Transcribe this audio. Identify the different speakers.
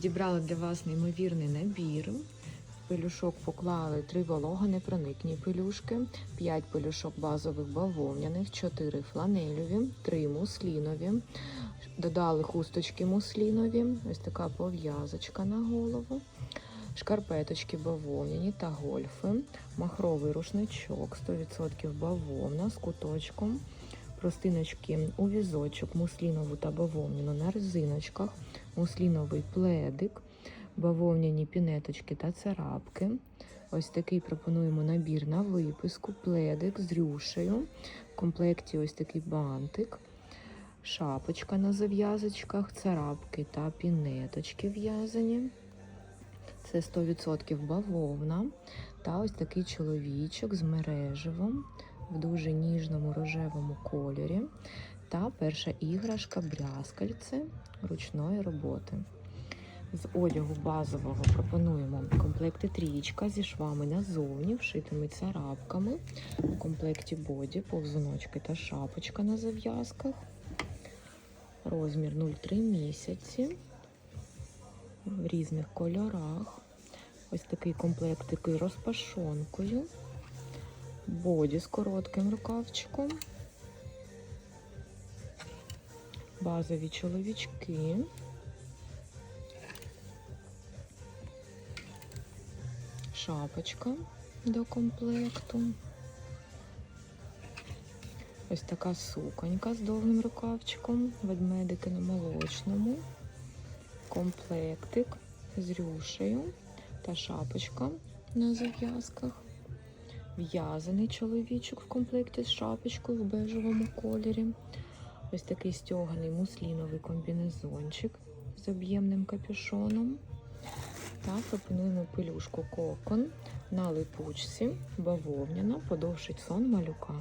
Speaker 1: Дібрала для вас неймовірний набір. Пелюшок поклали три вологонепроникні пелюшки, 5 пелюшок базових бавовняних, 4 фланелеві, 3 муслінові. Додали хусточки муслінові, ось така пов'язочка на голову, шкарпеточки бавовняні та гольфи, махровий рушничок, 100% бавовна з куточком, простиночки у візочок, муслінову та бавовняну на резиночках, мусліновий пледик, бавовняні пінеточки та царапки. Ось такий пропонуємо набір на виписку, пледик з рюшею. В комплекті ось такий бантик, шапочка на зав'язочках, царапки та пінеточки в'язані. Це 100% бавовна. Та ось такий чоловічок з мереживом в дуже ніжному рожевому кольорі. Та перша іграшка брязкальце ручної роботи. З одягу базового пропонуємо комплекти трієчка зі швами назовні, вшитими царапками. У комплекті боді, повзуночки та шапочка на зав'язках. Розмір 0,3 місяці в різних кольорах. Ось такий комплектик розпашонкою. Боді з коротким рукавчиком. Базові чоловічки. Шапочка до комплекту. Ось така суконька з довгим рукавчиком, ведмедики на молочному, комплектик з рюшею та шапочка на зав'язках. В'язаний чоловічок в комплекті з шапочкою в бежевому кольорі. Ось такий стьоганий мусліновий комбінезончик з об'ємним капюшоном. Та пропонуємо пелюшку кокон на липучці, бавовняна, подовшить сон малюка.